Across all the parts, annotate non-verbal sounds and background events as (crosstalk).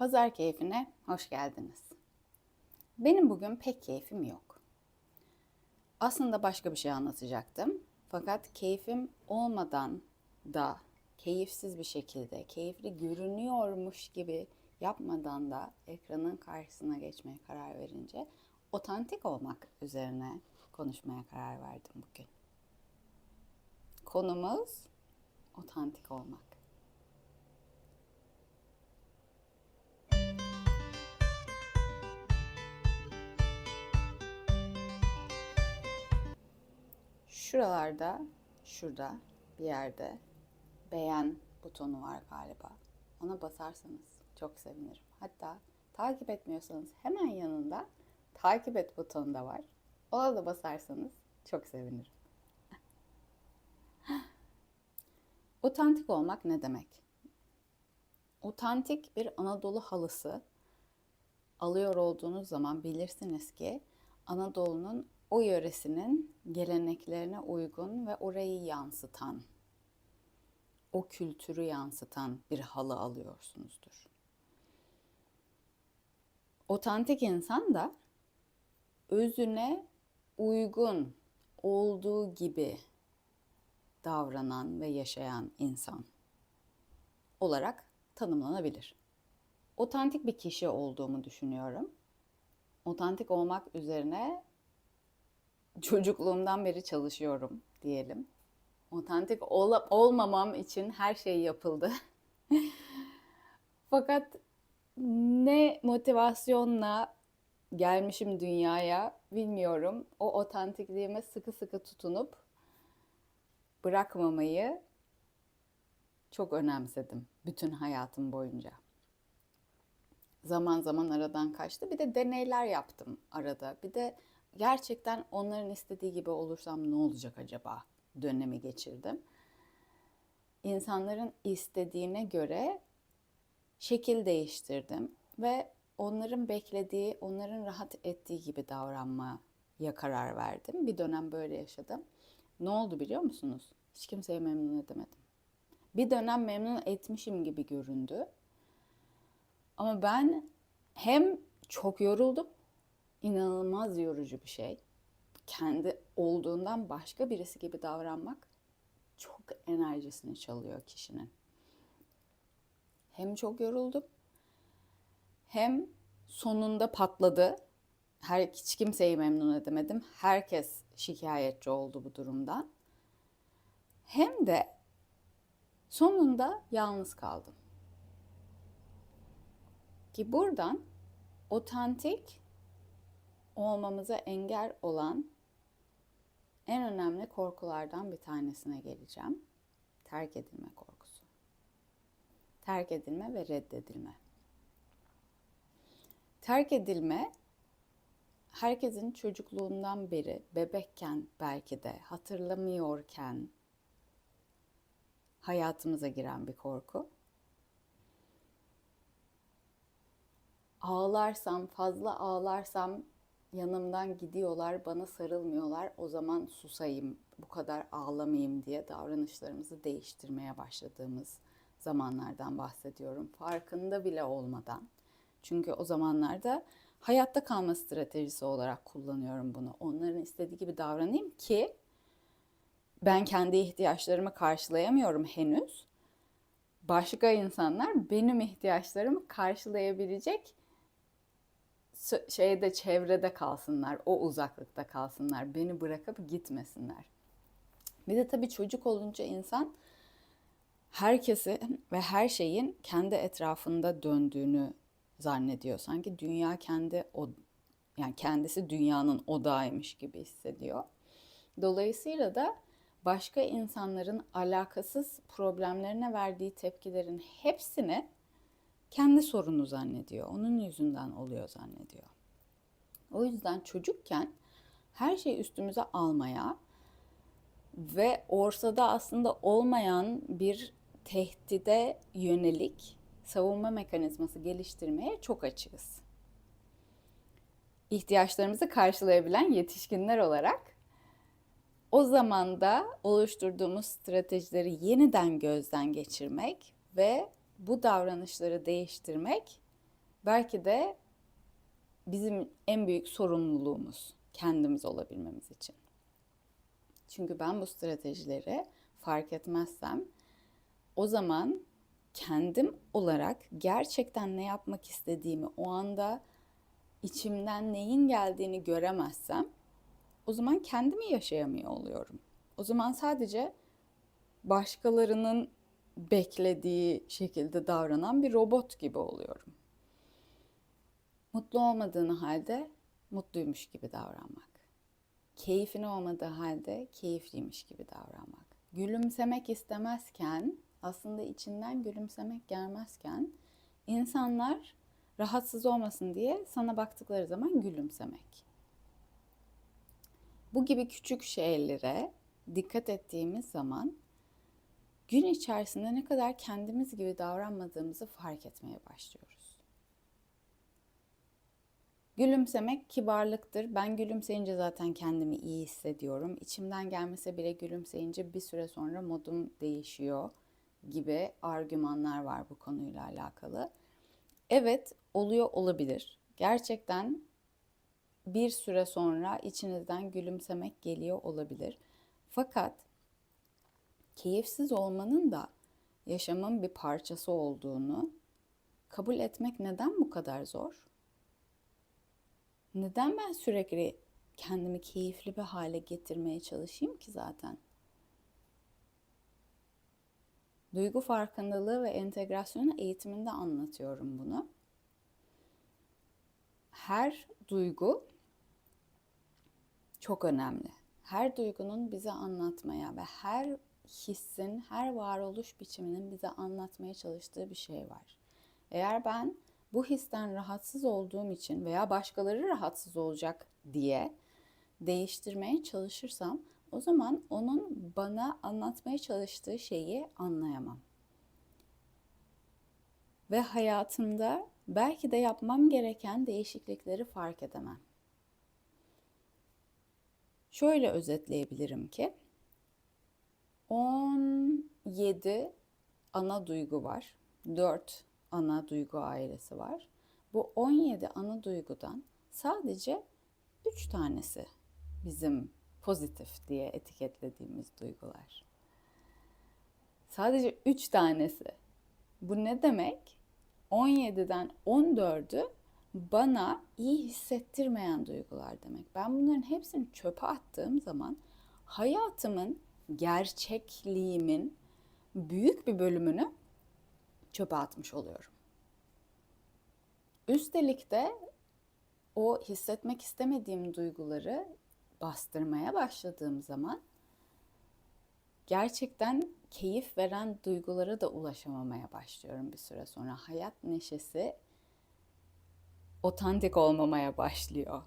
Pazar keyfine hoş geldiniz. Benim bugün pek keyfim yok. Aslında başka bir şey anlatacaktım. Fakat keyfim olmadan da keyifsiz bir şekilde, keyifli görünüyormuş gibi yapmadan da ekranın karşısına geçmeye karar verince otantik olmak üzerine konuşmaya karar verdim bugün. Konumuz otantik olmak. Şuralarda, şurada bir yerde beğen butonu var galiba. Ona basarsanız çok sevinirim. Hatta takip etmiyorsanız hemen yanında takip et butonu da var. Ona da basarsanız çok sevinirim. (laughs) Otantik olmak ne demek? Otantik bir Anadolu halısı alıyor olduğunuz zaman bilirsiniz ki Anadolu'nun o yöresinin geleneklerine uygun ve orayı yansıtan, o kültürü yansıtan bir halı alıyorsunuzdur. Otantik insan da özüne uygun olduğu gibi davranan ve yaşayan insan olarak tanımlanabilir. Otantik bir kişi olduğumu düşünüyorum. Otantik olmak üzerine çocukluğumdan beri çalışıyorum diyelim. Otantik ol- olmamam için her şey yapıldı. (laughs) Fakat ne motivasyonla gelmişim dünyaya bilmiyorum. O otantikliğime sıkı sıkı tutunup bırakmamayı çok önemsedim bütün hayatım boyunca. Zaman zaman aradan kaçtı. Bir de deneyler yaptım arada. Bir de gerçekten onların istediği gibi olursam ne olacak acaba dönemi geçirdim. İnsanların istediğine göre şekil değiştirdim ve onların beklediği, onların rahat ettiği gibi davranmaya karar verdim. Bir dönem böyle yaşadım. Ne oldu biliyor musunuz? Hiç kimseye memnun edemedim. Bir dönem memnun etmişim gibi göründü. Ama ben hem çok yoruldum inanılmaz yorucu bir şey. Kendi olduğundan başka birisi gibi davranmak çok enerjisini çalıyor kişinin. Hem çok yoruldum hem sonunda patladı. Her, hiç kimseyi memnun edemedim. Herkes şikayetçi oldu bu durumdan. Hem de sonunda yalnız kaldım. Ki buradan otantik olmamıza engel olan en önemli korkulardan bir tanesine geleceğim. Terk edilme korkusu. Terk edilme ve reddedilme. Terk edilme herkesin çocukluğundan beri bebekken belki de hatırlamıyorken hayatımıza giren bir korku. Ağlarsam, fazla ağlarsam yanımdan gidiyorlar, bana sarılmıyorlar. O zaman susayım, bu kadar ağlamayayım diye davranışlarımızı değiştirmeye başladığımız zamanlardan bahsediyorum. Farkında bile olmadan. Çünkü o zamanlarda hayatta kalma stratejisi olarak kullanıyorum bunu. Onların istediği gibi davranayım ki ben kendi ihtiyaçlarımı karşılayamıyorum henüz. Başka insanlar benim ihtiyaçlarımı karşılayabilecek şeyde çevrede kalsınlar, o uzaklıkta kalsınlar, beni bırakıp gitmesinler. Bir de tabii çocuk olunca insan herkesi ve her şeyin kendi etrafında döndüğünü zannediyor. Sanki dünya kendi o yani kendisi dünyanın odağıymış gibi hissediyor. Dolayısıyla da başka insanların alakasız problemlerine verdiği tepkilerin hepsini kendi sorunu zannediyor. Onun yüzünden oluyor zannediyor. O yüzden çocukken her şeyi üstümüze almaya ve ortada aslında olmayan bir tehdide yönelik savunma mekanizması geliştirmeye çok açığız. İhtiyaçlarımızı karşılayabilen yetişkinler olarak o zaman da oluşturduğumuz stratejileri yeniden gözden geçirmek ve bu davranışları değiştirmek belki de bizim en büyük sorumluluğumuz kendimiz olabilmemiz için. Çünkü ben bu stratejileri fark etmezsem o zaman kendim olarak gerçekten ne yapmak istediğimi o anda içimden neyin geldiğini göremezsem o zaman kendimi yaşayamıyor oluyorum. O zaman sadece başkalarının beklediği şekilde davranan bir robot gibi oluyorum. Mutlu olmadığını halde mutluymuş gibi davranmak. Keyfini olmadığı halde keyifliymiş gibi davranmak. Gülümsemek istemezken, aslında içinden gülümsemek gelmezken insanlar rahatsız olmasın diye sana baktıkları zaman gülümsemek. Bu gibi küçük şeylere dikkat ettiğimiz zaman gün içerisinde ne kadar kendimiz gibi davranmadığımızı fark etmeye başlıyoruz. Gülümsemek kibarlıktır. Ben gülümseyince zaten kendimi iyi hissediyorum. İçimden gelmese bile gülümseyince bir süre sonra modum değişiyor gibi argümanlar var bu konuyla alakalı. Evet, oluyor olabilir. Gerçekten bir süre sonra içinizden gülümsemek geliyor olabilir. Fakat keyifsiz olmanın da yaşamın bir parçası olduğunu kabul etmek neden bu kadar zor? Neden ben sürekli kendimi keyifli bir hale getirmeye çalışayım ki zaten? Duygu farkındalığı ve entegrasyonu eğitiminde anlatıyorum bunu. Her duygu çok önemli. Her duygunun bize anlatmaya ve her hissin, her varoluş biçiminin bize anlatmaya çalıştığı bir şey var. Eğer ben bu histen rahatsız olduğum için veya başkaları rahatsız olacak diye değiştirmeye çalışırsam o zaman onun bana anlatmaya çalıştığı şeyi anlayamam. Ve hayatımda belki de yapmam gereken değişiklikleri fark edemem. Şöyle özetleyebilirim ki 17 ana duygu var. 4 ana duygu ailesi var. Bu 17 ana duygudan sadece 3 tanesi bizim pozitif diye etiketlediğimiz duygular. Sadece 3 tanesi. Bu ne demek? 17'den 14'ü bana iyi hissettirmeyen duygular demek. Ben bunların hepsini çöpe attığım zaman hayatımın, gerçekliğimin büyük bir bölümünü çöpe atmış oluyorum. Üstelik de o hissetmek istemediğim duyguları bastırmaya başladığım zaman gerçekten keyif veren duygulara da ulaşamamaya başlıyorum bir süre sonra. Hayat neşesi otantik olmamaya başlıyor.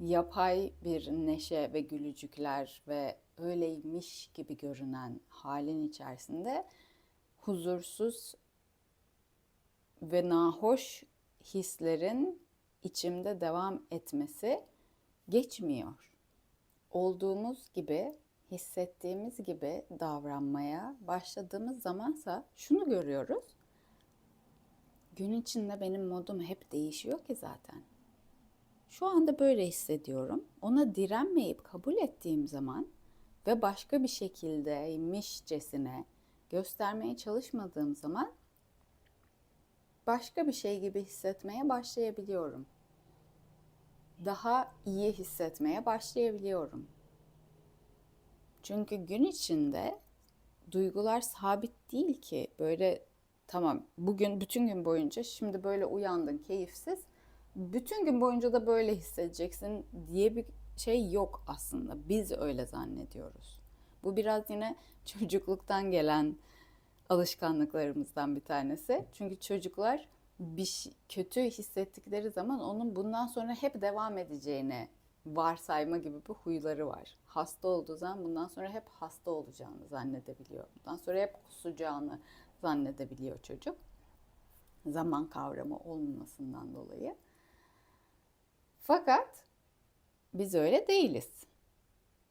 Yapay bir neşe ve gülücükler ve öyleymiş gibi görünen halin içerisinde huzursuz ve nahoş hislerin içimde devam etmesi geçmiyor. Olduğumuz gibi, hissettiğimiz gibi davranmaya başladığımız zamansa şunu görüyoruz. Gün içinde benim modum hep değişiyor ki zaten. Şu anda böyle hissediyorum. Ona direnmeyip kabul ettiğim zaman ve başka bir şekildeymişcesine göstermeye çalışmadığım zaman başka bir şey gibi hissetmeye başlayabiliyorum. Daha iyi hissetmeye başlayabiliyorum. Çünkü gün içinde duygular sabit değil ki. Böyle tamam bugün bütün gün boyunca şimdi böyle uyandın keyifsiz. Bütün gün boyunca da böyle hissedeceksin diye bir şey yok aslında. Biz öyle zannediyoruz. Bu biraz yine (laughs) çocukluktan gelen alışkanlıklarımızdan bir tanesi. Çünkü çocuklar bir kötü hissettikleri zaman onun bundan sonra hep devam edeceğini varsayma gibi bir huyları var. Hasta olduğu zaman bundan sonra hep hasta olacağını zannedebiliyor. Bundan sonra hep kusacağını zannedebiliyor çocuk. Zaman kavramı olmamasından dolayı. Fakat biz öyle değiliz.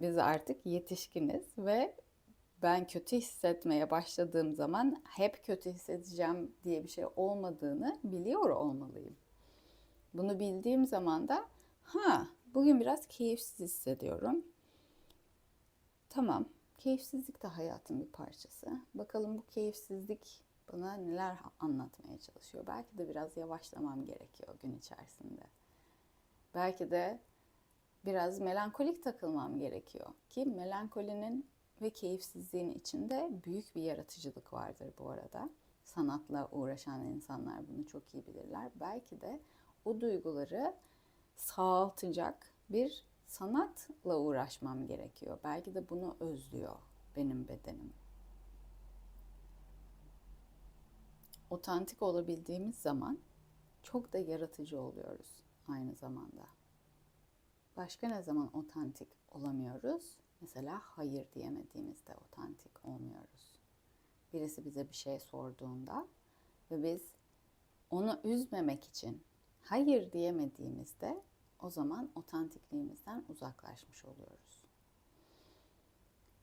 Biz artık yetişkiniz ve ben kötü hissetmeye başladığım zaman hep kötü hissedeceğim diye bir şey olmadığını biliyor olmalıyım. Bunu bildiğim zaman da ha bugün biraz keyifsiz hissediyorum. Tamam, keyifsizlik de hayatın bir parçası. Bakalım bu keyifsizlik bana neler anlatmaya çalışıyor. Belki de biraz yavaşlamam gerekiyor gün içerisinde. Belki de biraz melankolik takılmam gerekiyor. Ki melankolinin ve keyifsizliğin içinde büyük bir yaratıcılık vardır bu arada. Sanatla uğraşan insanlar bunu çok iyi bilirler. Belki de o duyguları sağaltacak bir sanatla uğraşmam gerekiyor. Belki de bunu özlüyor benim bedenim. Otantik olabildiğimiz zaman çok da yaratıcı oluyoruz aynı zamanda. Başka ne zaman otantik olamıyoruz? Mesela hayır diyemediğimizde otantik olmuyoruz. Birisi bize bir şey sorduğunda ve biz onu üzmemek için hayır diyemediğimizde o zaman otantikliğimizden uzaklaşmış oluyoruz.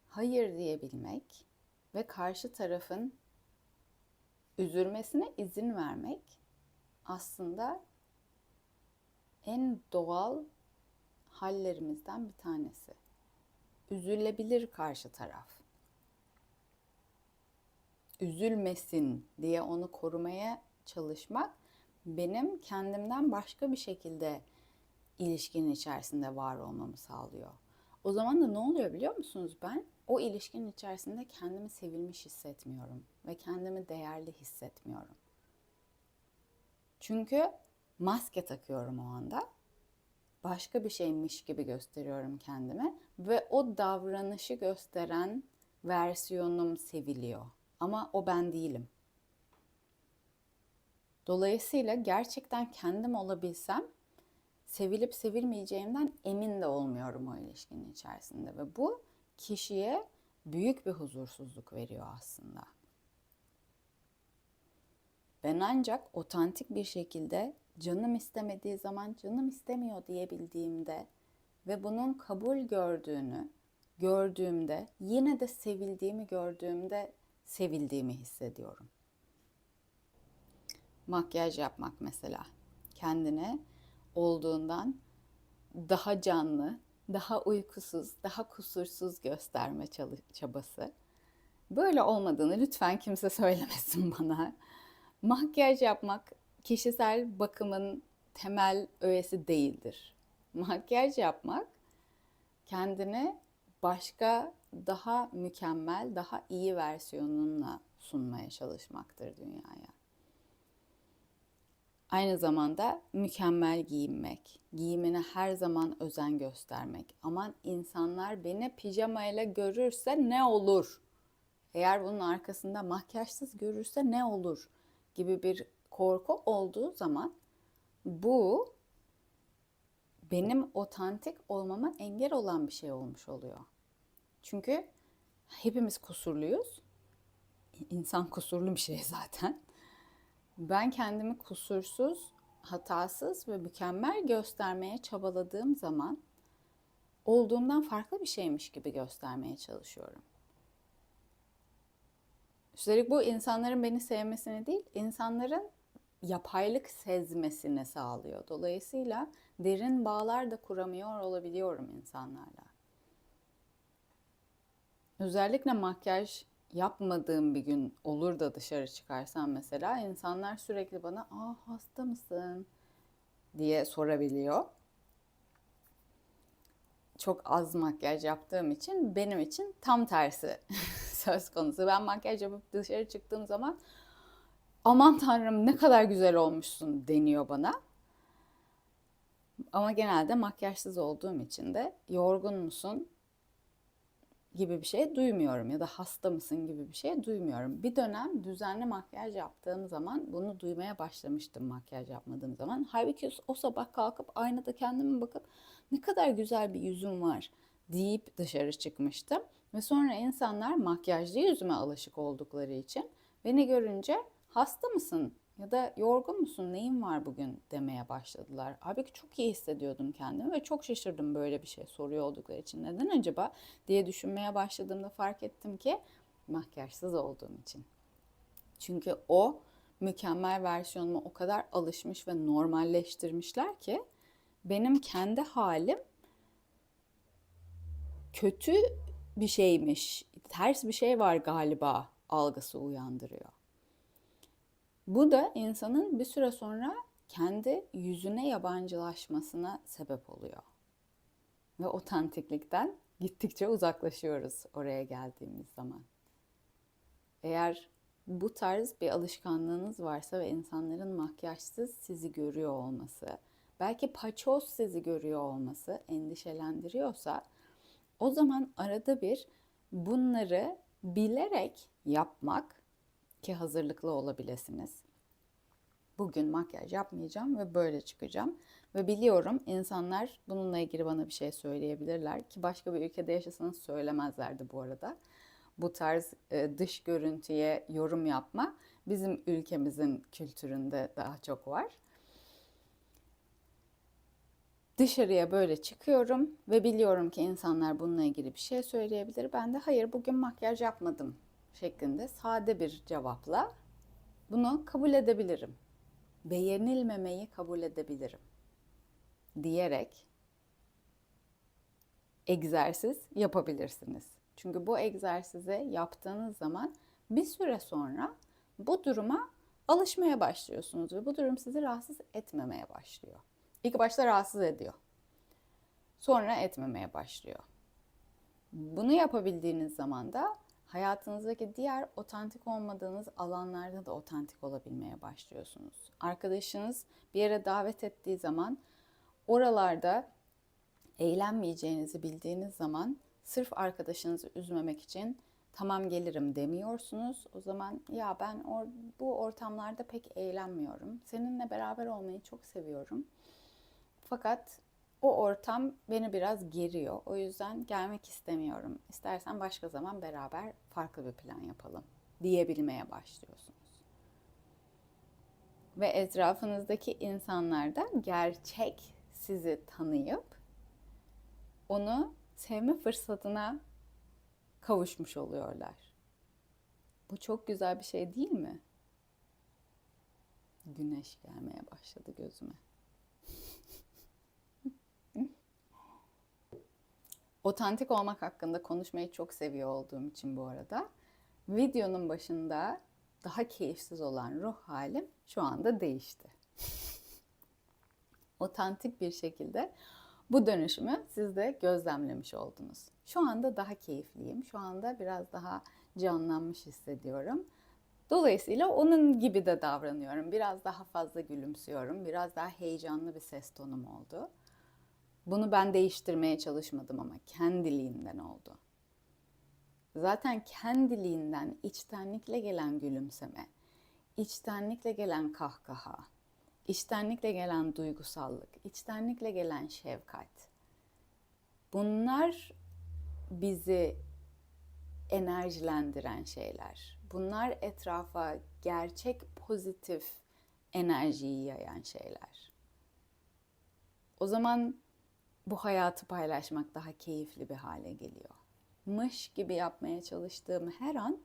Hayır diyebilmek ve karşı tarafın üzülmesine izin vermek aslında en doğal hallerimizden bir tanesi. Üzülebilir karşı taraf. Üzülmesin diye onu korumaya çalışmak benim kendimden başka bir şekilde ilişkinin içerisinde var olmamı sağlıyor. O zaman da ne oluyor biliyor musunuz? Ben o ilişkinin içerisinde kendimi sevilmiş hissetmiyorum ve kendimi değerli hissetmiyorum. Çünkü maske takıyorum o anda. Başka bir şeymiş gibi gösteriyorum kendime ve o davranışı gösteren versiyonum seviliyor. Ama o ben değilim. Dolayısıyla gerçekten kendim olabilsem sevilip sevilmeyeceğimden emin de olmuyorum o ilişkinin içerisinde ve bu kişiye büyük bir huzursuzluk veriyor aslında. Ben ancak otantik bir şekilde canım istemediği zaman canım istemiyor diyebildiğimde ve bunun kabul gördüğünü gördüğümde yine de sevildiğimi gördüğümde sevildiğimi hissediyorum. Makyaj yapmak mesela kendine olduğundan daha canlı, daha uykusuz, daha kusursuz gösterme çabası. Böyle olmadığını lütfen kimse söylemesin (laughs) bana. Makyaj yapmak kişisel bakımın temel öğesi değildir. Makyaj yapmak kendini başka daha mükemmel, daha iyi versiyonunla sunmaya çalışmaktır dünyaya. Aynı zamanda mükemmel giyinmek, giyimine her zaman özen göstermek. Aman insanlar beni pijamayla görürse ne olur? Eğer bunun arkasında makyajsız görürse ne olur? gibi bir korku olduğu zaman bu benim otantik olmama engel olan bir şey olmuş oluyor. Çünkü hepimiz kusurluyuz. İnsan kusurlu bir şey (laughs) zaten. Ben kendimi kusursuz, hatasız ve mükemmel göstermeye çabaladığım zaman olduğumdan farklı bir şeymiş gibi göstermeye çalışıyorum. Üstelik bu insanların beni sevmesini değil, insanların yapaylık sezmesini sağlıyor. Dolayısıyla derin bağlar da kuramıyor olabiliyorum insanlarla. Özellikle makyaj yapmadığım bir gün olur da dışarı çıkarsam mesela insanlar sürekli bana "Aa hasta mısın?" diye sorabiliyor. Çok az makyaj yaptığım için benim için tam tersi (laughs) söz konusu. Ben makyaj yapıp dışarı çıktığım zaman aman tanrım ne kadar güzel olmuşsun deniyor bana. Ama genelde makyajsız olduğum için de yorgun musun gibi bir şey duymuyorum ya da hasta mısın gibi bir şey duymuyorum. Bir dönem düzenli makyaj yaptığım zaman bunu duymaya başlamıştım makyaj yapmadığım zaman. Halbuki o sabah kalkıp aynada kendime bakıp ne kadar güzel bir yüzüm var deyip dışarı çıkmıştım. Ve sonra insanlar makyajlı yüzüme alışık oldukları için beni görünce hasta mısın ya da yorgun musun neyin var bugün demeye başladılar. Halbuki çok iyi hissediyordum kendimi ve çok şaşırdım böyle bir şey soruyor oldukları için. Neden acaba diye düşünmeye başladığımda fark ettim ki makyajsız olduğum için. Çünkü o mükemmel versiyonuma o kadar alışmış ve normalleştirmişler ki benim kendi halim kötü bir şeymiş, ters bir şey var galiba algısı uyandırıyor. Bu da insanın bir süre sonra kendi yüzüne yabancılaşmasına sebep oluyor. Ve otantiklikten gittikçe uzaklaşıyoruz oraya geldiğimiz zaman. Eğer bu tarz bir alışkanlığınız varsa ve insanların makyajsız sizi görüyor olması, belki paçoz sizi görüyor olması endişelendiriyorsa o zaman arada bir bunları bilerek yapmak ki hazırlıklı olabilirsiniz. Bugün makyaj yapmayacağım ve böyle çıkacağım. Ve biliyorum insanlar bununla ilgili bana bir şey söyleyebilirler ki başka bir ülkede yaşasanız söylemezlerdi bu arada. Bu tarz e, dış görüntüye yorum yapma bizim ülkemizin kültüründe daha çok var. Dışarıya böyle çıkıyorum ve biliyorum ki insanlar bununla ilgili bir şey söyleyebilir. Ben de hayır bugün makyaj yapmadım şeklinde sade bir cevapla bunu kabul edebilirim. Beğenilmemeyi kabul edebilirim diyerek egzersiz yapabilirsiniz. Çünkü bu egzersizi yaptığınız zaman bir süre sonra bu duruma alışmaya başlıyorsunuz ve bu durum sizi rahatsız etmemeye başlıyor. İlk başta rahatsız ediyor. Sonra etmemeye başlıyor. Bunu yapabildiğiniz zaman da hayatınızdaki diğer otantik olmadığınız alanlarda da otantik olabilmeye başlıyorsunuz. Arkadaşınız bir yere davet ettiği zaman oralarda eğlenmeyeceğinizi bildiğiniz zaman sırf arkadaşınızı üzmemek için tamam gelirim demiyorsunuz. O zaman ya ben or bu ortamlarda pek eğlenmiyorum. Seninle beraber olmayı çok seviyorum. Fakat o ortam beni biraz geriyor. O yüzden gelmek istemiyorum. İstersen başka zaman beraber farklı bir plan yapalım diyebilmeye başlıyorsunuz. Ve etrafınızdaki insanlar da gerçek sizi tanıyıp onu sevme fırsatına kavuşmuş oluyorlar. Bu çok güzel bir şey değil mi? Güneş gelmeye başladı gözüme. Otantik olmak hakkında konuşmayı çok seviyor olduğum için bu arada videonun başında daha keyifsiz olan ruh halim şu anda değişti. (laughs) Otantik bir şekilde bu dönüşümü siz de gözlemlemiş oldunuz. Şu anda daha keyifliyim. Şu anda biraz daha canlanmış hissediyorum. Dolayısıyla onun gibi de davranıyorum. Biraz daha fazla gülümsüyorum. Biraz daha heyecanlı bir ses tonum oldu. Bunu ben değiştirmeye çalışmadım ama kendiliğinden oldu. Zaten kendiliğinden içtenlikle gelen gülümseme, içtenlikle gelen kahkaha, içtenlikle gelen duygusallık, içtenlikle gelen şefkat. Bunlar bizi enerjilendiren şeyler. Bunlar etrafa gerçek pozitif enerjiyi yayan şeyler. O zaman bu hayatı paylaşmak daha keyifli bir hale geliyor. Mış gibi yapmaya çalıştığım her an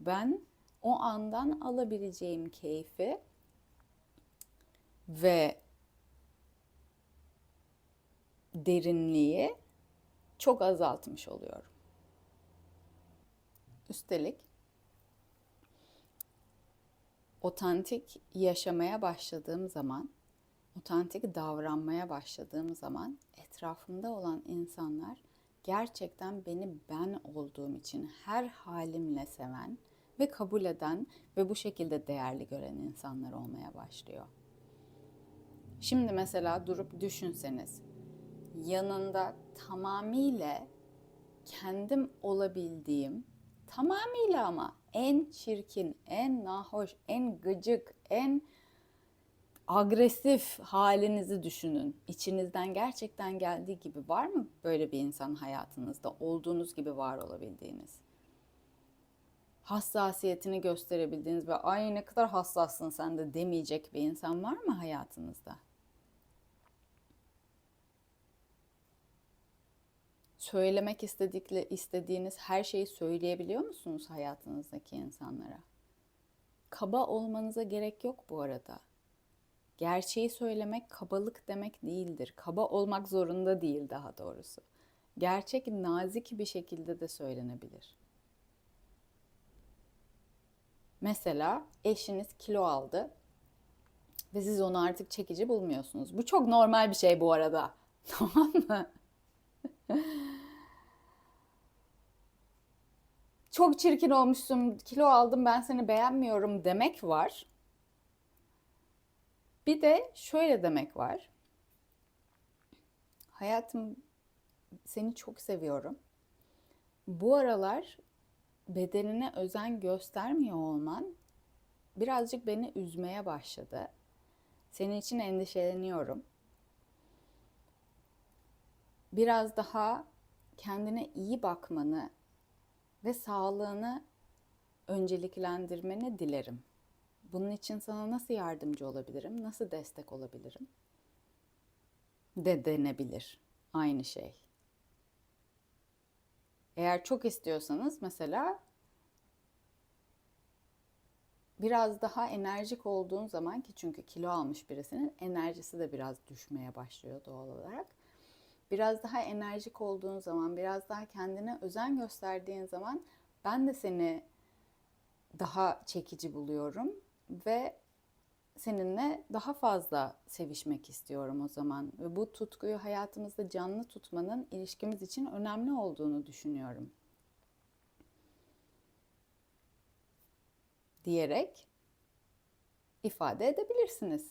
ben o andan alabileceğim keyfi ve derinliği çok azaltmış oluyorum. Üstelik otantik yaşamaya başladığım zaman, otantik davranmaya başladığım zaman etrafımda olan insanlar gerçekten beni ben olduğum için her halimle seven ve kabul eden ve bu şekilde değerli gören insanlar olmaya başlıyor. Şimdi mesela durup düşünseniz yanında tamamıyla kendim olabildiğim, tamamıyla ama en çirkin, en nahoş, en gıcık, en agresif halinizi düşünün. İçinizden gerçekten geldiği gibi var mı böyle bir insan hayatınızda? Olduğunuz gibi var olabildiğiniz. Hassasiyetini gösterebildiğiniz ve ay ne kadar hassassın sen de demeyecek bir insan var mı hayatınızda? Söylemek istedikle istediğiniz her şeyi söyleyebiliyor musunuz hayatınızdaki insanlara? kaba olmanıza gerek yok bu arada. Gerçeği söylemek kabalık demek değildir. Kaba olmak zorunda değil daha doğrusu. Gerçek nazik bir şekilde de söylenebilir. Mesela eşiniz kilo aldı ve siz onu artık çekici bulmuyorsunuz. Bu çok normal bir şey bu arada. (laughs) Tamam mı? Çok çirkin olmuşsun, kilo aldım ben seni beğenmiyorum demek var. Bir de şöyle demek var. Hayatım seni çok seviyorum. Bu aralar bedenine özen göstermiyor olman birazcık beni üzmeye başladı. Senin için endişeleniyorum. Biraz daha kendine iyi bakmanı ve sağlığını önceliklendirmeni dilerim. Bunun için sana nasıl yardımcı olabilirim? Nasıl destek olabilirim? De denebilir. Aynı şey. Eğer çok istiyorsanız mesela biraz daha enerjik olduğun zaman ki çünkü kilo almış birisinin enerjisi de biraz düşmeye başlıyor doğal olarak. Biraz daha enerjik olduğun zaman, biraz daha kendine özen gösterdiğin zaman ben de seni daha çekici buluyorum ve seninle daha fazla sevişmek istiyorum o zaman. Ve bu tutkuyu hayatımızda canlı tutmanın ilişkimiz için önemli olduğunu düşünüyorum. Diyerek ifade edebilirsiniz.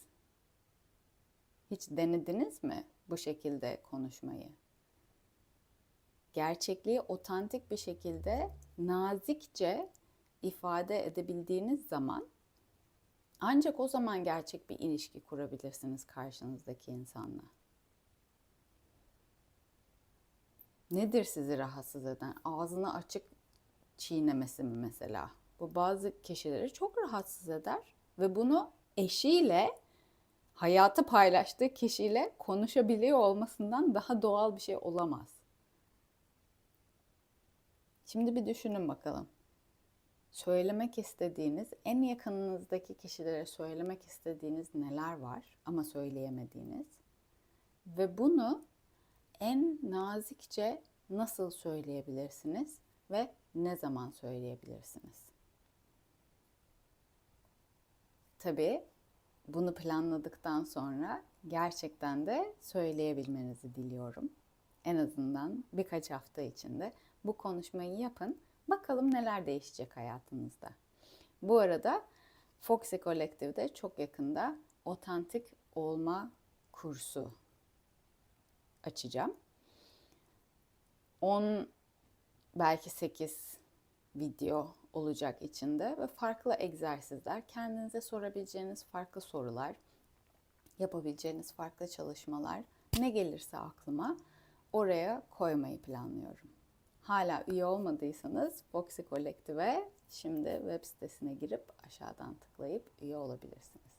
Hiç denediniz mi bu şekilde konuşmayı? Gerçekliği otantik bir şekilde nazikçe ifade edebildiğiniz zaman ancak o zaman gerçek bir ilişki kurabilirsiniz karşınızdaki insanla. Nedir sizi rahatsız eden? Ağzını açık çiğnemesi mi mesela? Bu bazı kişileri çok rahatsız eder ve bunu eşiyle hayatı paylaştığı kişiyle konuşabiliyor olmasından daha doğal bir şey olamaz. Şimdi bir düşünün bakalım söylemek istediğiniz, en yakınınızdaki kişilere söylemek istediğiniz neler var ama söyleyemediğiniz ve bunu en nazikçe nasıl söyleyebilirsiniz ve ne zaman söyleyebilirsiniz? Tabii bunu planladıktan sonra gerçekten de söyleyebilmenizi diliyorum. En azından birkaç hafta içinde bu konuşmayı yapın Bakalım neler değişecek hayatınızda. Bu arada Foxy Collective'de çok yakında otantik olma kursu açacağım. 10 belki 8 video olacak içinde ve farklı egzersizler, kendinize sorabileceğiniz farklı sorular, yapabileceğiniz farklı çalışmalar ne gelirse aklıma oraya koymayı planlıyorum. Hala üye olmadıysanız Foxy Collective'e şimdi web sitesine girip aşağıdan tıklayıp üye olabilirsiniz.